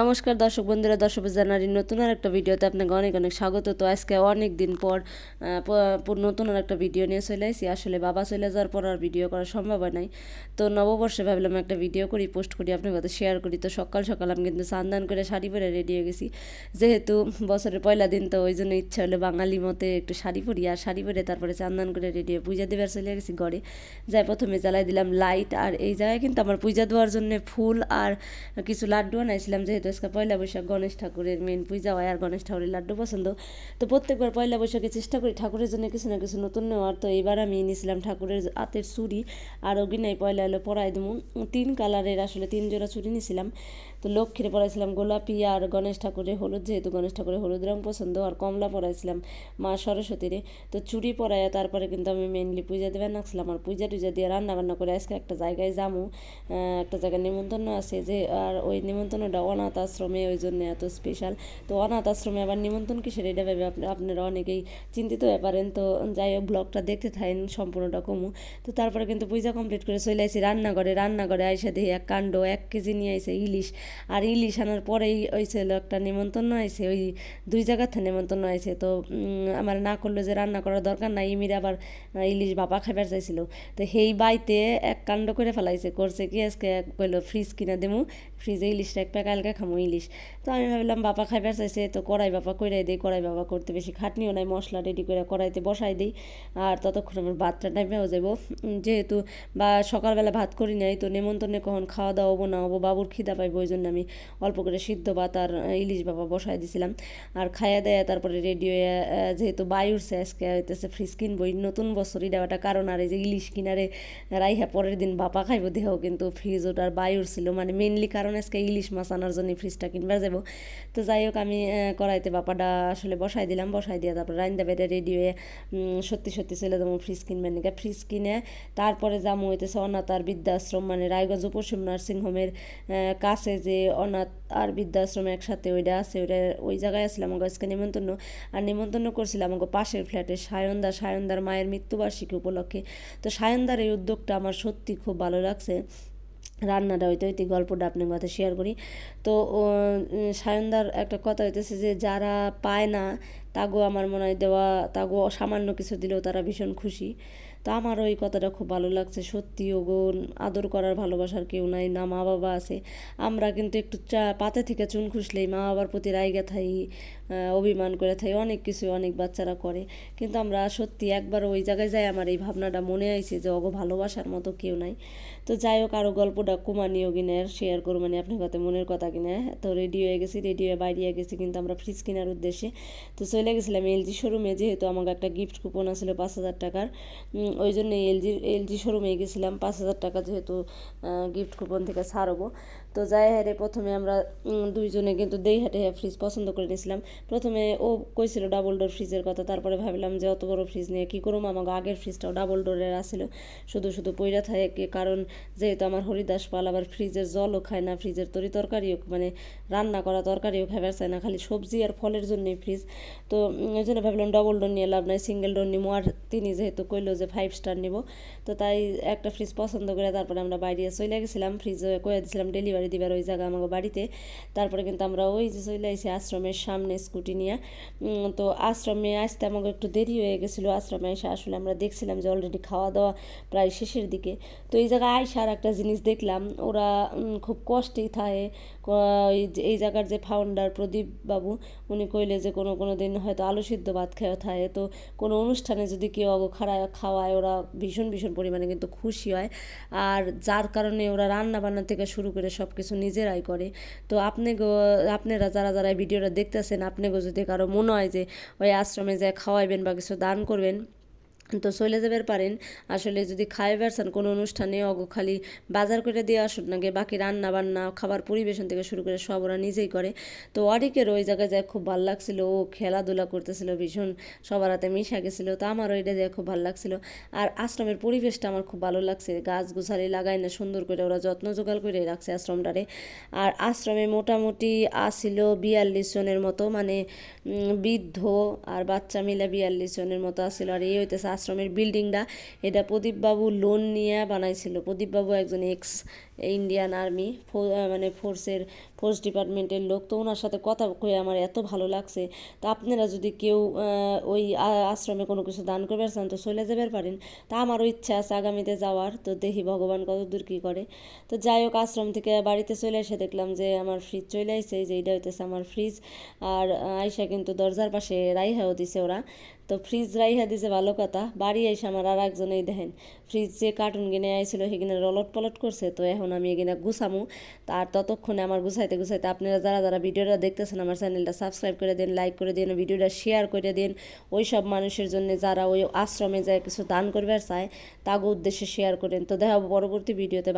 নমস্কার দর্শক বন্ধুরা, দর্শক জানারি, নতুন আর একটা ভিডিওতে আপনাকে অনেক অনেক স্বাগত। তো আজকে অনেক দিন পর নতুন আর একটা ভিডিও নিয়ে চলে আসি আসলে বাবা চলে যাওয়ার পর আর ভিডিও করা সম্ভব হয় নাই। তো নববর্ষে ভাবলাম একটা ভিডিও করি, পোস্ট করি, আপনার কথা শেয়ার করি। তো সকাল সকাল আমি কিন্তু সান্দান করে শাড়ি পরে রেডি হয়ে গেছি। যেহেতু বছরের পয়লা দিন, তো ওই জন্য ইচ্ছা হলো বাঙালি মতে একটু শাড়ি পরি আর শাড়ি পরে তারপরে চান্দান করে রেডি হয়ে পূজা দেবার চলে গেছি ঘরে। যাই প্রথমে জ্বালাই দিলাম লাইট আর এই জায়গায় কিন্তু আমার পূজা দেওয়ার জন্য ফুল আর কিছু লাড্ডু আনাইছিলাম। যেহেতু আজকে পয়লা বৈশাখ গণেশ ঠাকুরের মেন পূজা হয় আর গণেশ ঠাকুরের লাড্ডু পছন্দ। তো প্রত্যেকবার পয়লা বৈশাখে চেষ্টা করি ঠাকুরের জন্য কিছু না কিছু নতুন নেওয়ার। তো এবার আমি নিয়েছিলাম ঠাকুরের হাতের চুড়ি আর অগ্নিনাই পয়লা হলো পরাই দেবো। তিন কালারের আসলে তিন জোড়া চুড়ি নিয়েছিলাম তো লক্ষ্মীরে পরাইছিলাম গোলাপি আর গণেশ ঠাকুরের হলুদ যেহেতু গণেশ ঠাকুরের হলুদ রং পছন্দ আর কমলা পরাইছিলাম মা সরস্বতীরে। তো চুড়ি পরাইয়া তারপরে কিন্তু আমি মেনলি পূজা দেবে নাকছিলাম আর পূজা টুজা দিয়ে রান্না বান্না করে আজকে একটা জায়গায় যাব একটা জায়গায় নিমন্ত্রণ আছে যে, আর ওই নিমন্ত্রণটা অনাথ আশ্রমে, ওই জন্য এত স্পেশাল তো অনাথ আশ্রমে আবার নিমন্ত্রণ কিসের? এটা ভেবে আপনি- আপনারা অনেকেই চিন্তিত হয়ে পারেন তো যাই হোক ব্লগটা দেখতে থাকেন, সম্পূর্ণটা কমু। তো তারপরে কিন্তু পূজা কমপ্লিট করে চলে আসি রান্নাঘরে। রান্নাঘরে আইসা দেখি এক কাণ্ড, এক কেজি নিয়ে আইসে ইলিশ। আর ইলিশ আনার পরেই ওই ছিল একটা নিমন্ত্রণ আইসে, ওই দুই জায়গার থেকে নিমন্ত্রণ আইসে। তো আমার না করল যে রান্না করার দরকার নাই, ইমির আবার ইলিশ বাবা খাবার চাইছিল। তো সেই বাইতে এক কাণ্ড করে ফেলাইছে। করছে কি, আজকে কইলো ফ্রিজ কিনা দেবো ফ্রিজে ইলিশটা এক প্যাক খামো ইলিশ। তো আমি ভাবলাম, বাবা খাইবার চাইছে তো কড়াই বাবা কইরাই দেই, কড়াই বাবা করতে বেশি খাটনিও নাই, মশলা রেডি করে কড়াইতে বসাই দিই। আর ততক্ষণ আমার ভাতটা টাইমেও যাব যেহেতু বা সকালবেলা ভাত করি নাই, তো নেমন্তন্নে কখন খাওয়া দাওয়া হব না হব, বাবুর খিদা পাইবো ওই জন্য আমি অল্প করে সিদ্ধ ভাত আর ইলিশ বাবা বসাই দিছিলাম। আর খাইয়া দেয়া তারপরে রেডি হয়ে যেহেতু বায়ুর আজকে হইতেছে ফ্রিজ কিনবো নতুন বছরই দেওয়াটা কারণ। আর এই যে ইলিশ কিনারে রাইহা পরের দিন বাপা খাইবো, দেহ কিন্তু ফ্রিজ ওটার বায়ুর ছিল মানে মেনলি কারণ আজকে ইলিশ মাছ আনার জন্য ফ্রিজটা কিনবার যাব তো যাই হোক আমি কড়াইতে বাপাটা আসলে বসাই দিলাম, বসাই দিয়ে তারপর রাইন্দা বেড়ে রেডি হয়ে সত্যি সত্যি চলে যাব ফ্রিজ কিনবেন নাকি। ফ্রিজ কিনে তারপরে যাব হইতেছে অনাথ আর বৃদ্ধাশ্রম মানে রায়গঞ্জ পশ্চিম নার্সিং হোমের কাছে যে অনাথ আর বৃদ্ধাশ্রম একসাথে ওইটা আছে ওইটা ওই জায়গায় আসলাম আমাকে আজকে নিমন্ত্রণ, আর নিমন্ত্রণ করছিলাম আমাকে পাশের ফ্ল্যাটে সায়নদা, সায়নদার মায়ের মৃত্যুবার্ষিকী উপলক্ষে। তো সায়নদার এই উদ্যোগটা আমার সত্যি খুব ভালো লাগছে। রান্নাটা হইতে হইতে গল্পটা আপনার কথা শেয়ার করি। তো সায়নদার একটা কথা হইতেছে যে, যারা পায় না, তাগো আমার মনে হয় দেওয়া, তাগো সামান্য কিছু দিলেও তারা ভীষণ খুশি। তো আমার ওই কথাটা খুব ভালো লাগছে, সত্যি ও ওগো, আদর করার ভালোবাসার কেউ নাই, না মা বাবা আছে। আমরা কিন্তু একটু চা, পাতে থেকে চুন খুঁজলেই মা বাবার প্রতি রাইগা থাই অভিমান করে থাই অনেক কিছু অনেক বাচ্চারা করে। কিন্তু আমরা সত্যি একবার ওই জায়গায় যাই, আমার এই ভাবনাটা মনে আইছে যে ওগো ভালোবাসার মতো কেউ নাই। তো যাই হোক আরও গল্পটা কুমানিও কিনে শেয়ার করব মানে আপনার কথা, মনের কথা কিনে। তো রেডি হয়ে গেছি রেডি হয়ে বাইরে গেছি, কিন্তু আমরা ফ্রিজ কেনার উদ্দেশ্যে। তো চলে গেছিলাম এলজি শোরুমে যেহেতু আমাকে একটা গিফট কুপন আছিল পাঁচ হাজার টাকার। ওই জন্য এলজি এলজি শোরুমে গেছিলাম, পাঁচ হাজার টাকা যেহেতু গিফট কুপন থেকে ছাড়বো। তো যাই হারে প্রথমে আমরা দুইজনে কিন্তু দেই হাটে ফ্রিজ পছন্দ করে নিয়েছিলাম। প্রথমে ও কইছিল ডাবল ডোর ফ্রিজের কথা, তারপরে ভাবলাম যে অত বড় ফ্রিজ নিয়ে কী করুম? আমাকে আগের ফ্রিজটাও ডাবল ডোরের আসছিল শুধু শুধু পইরা থাকে, কারণ যেহেতু আমার হরিদাস পাল আবার ফ্রিজের জলও খায় না ফ্রিজের তরি তরকারিও মানে রান্না করা তরকারিও খাবার চায় না, খালি সবজি আর ফলের জন্যই ফ্রিজ তো ওই জন্য ভাবলাম ডবল ডোর নিয়ে লাভ নাই সিঙ্গেল ডোর নিবো আর তিনি যেহেতু কইলো যে ফাইভ স্টার নিব, তো তাই একটা ফ্রিজ পছন্দ করে তারপরে আমরা বাইরে চলে গেছিলাম ফ্রিজ কয়ে দিয়েছিলাম ডেলিভারি দিবার ওই জায়গা আমাকে বাড়িতে। তারপরে কিন্তু আমরা ওই যে চলে আসি আশ্রমের সামনে স্কুটি নিয়ে। তো আশ্রমে আসতে আমাকে একটু দেরি হয়ে গেছিল। আশ্রমে এসে আসলে আমরা দেখছিলাম যে অলরেডি খাওয়া দাওয়া প্রায় শেষের দিকে। তো এই জায়গায় আইসা আর একটা জিনিস দেখলাম, ওরা খুব কষ্টেই থাকে। এই জায়গার যে ফাউন্ডার প্রদীপ বাবু, উনি কইলে যে কোনো কোনো দিন হয়তো আলু সিদ্ধ ভাত খেয়ে থাকে। তো কোনো অনুষ্ঠানে যদি কেউ অগো খাড়ায় খাওয়ায়, ওরা ভীষণ ভীষণ পরিমাণে কিন্তু খুশি হয়। আর যার কারণে ওরা রান্না বান্না থেকে শুরু করে সব কিছু নিজেরাই করে। তো আপনি আপনারা যারা যারা ভিডিওটা দেখতেছেন আপনি গো যদি কারও মনে হয় যে ওই আশ্রমে যায় খাওয়াইবেন বা কিছু দান করবেন তো চলে যাবার পারেন। আসলে যদি খাই বেড়ছেন কোনো অনুষ্ঠানে অগো খালি বাজার করে দিয়ে আসুন নাকি বাকি রান্না বান্না খাবার পরিবেশন থেকে শুরু করে সব ওরা নিজেই করে। তো অরিকের ওই জায়গায় যায় খুব ভালো লাগছিল, ও খেলাধুলা করতেছিল ভীষণ, সবার হাতে মিশা গেছিল, তো আমার ওইটা যায় খুব ভালো লাগছিল। আর আশ্রমের পরিবেশটা আমার খুব ভালো লাগছে, গাছ গোছালি লাগাই না, সুন্দর করে ওরা যত্ন জোগাড় করে রাখছে আশ্রমটারে। আর আশ্রমে মোটামুটি আসিল বিয়াল্লিশ জনের মতো মানে বৃদ্ধ আর বাচ্চা মিলে বিয়াল্লিশ জনের মতো আসিল আর এই হইতেছে আশ্রমের বিল্ডিংটা এটা প্রদীপবাবু লোন নিয়ে বানাইছিল। প্রদীপবাবু একজন এক্স ইন্ডিয়ান আর্মি মানে ফোর্সের ফোর্স ডিপার্টমেন্টের লোক, তো ওনার সাথে কথা কয়ে আমার এত ভালো লাগছে। তো আপনারা যদি কেউ ওই আশ্রমে কোনো কিছু দান করবার চান, তো চলে যাবার পারেন। তা আমারও ইচ্ছা আছে আগামীতে যাওয়ার, তো দেখি ভগবান কত দূর কী করে। তো যাই হোক, আশ্রম থেকে বাড়িতে চলে এসে দেখলাম যে আমার ফ্রিজ চলে আসছে যে এইটা হইতেছে আমার ফ্রিজ আর আইসা কিন্তু দরজার পাশে রাইহাও দিছে ওরা। তো ফ্রিজ রাইহা দিছে ভালো কথা, বাড়ি এসে আমার আর একজনেই দেখেন। ফ্রিজ যে কার্টুন কিনে আইছিল, সেখানে রলট পলট করছে, তো এখন আমি এখানে গুছামু। আর ততক্ষণে আমার গুছাইতে গুছাইতে আপনারা যারা যারা ভিডিওটা দেখতেছেন আমার চ্যানেলটা সাবস্ক্রাইব করে দিন, লাইক করে দিন, ভিডিওটা শেয়ার করে দিন ওই সব মানুষের জন্য যারা ওই আশ্রমে যায় কিছু দান করবার চায়, তাগো উদ্দেশ্যে শেয়ার করেন। তো দেখা পরবর্তী ভিডিওতে।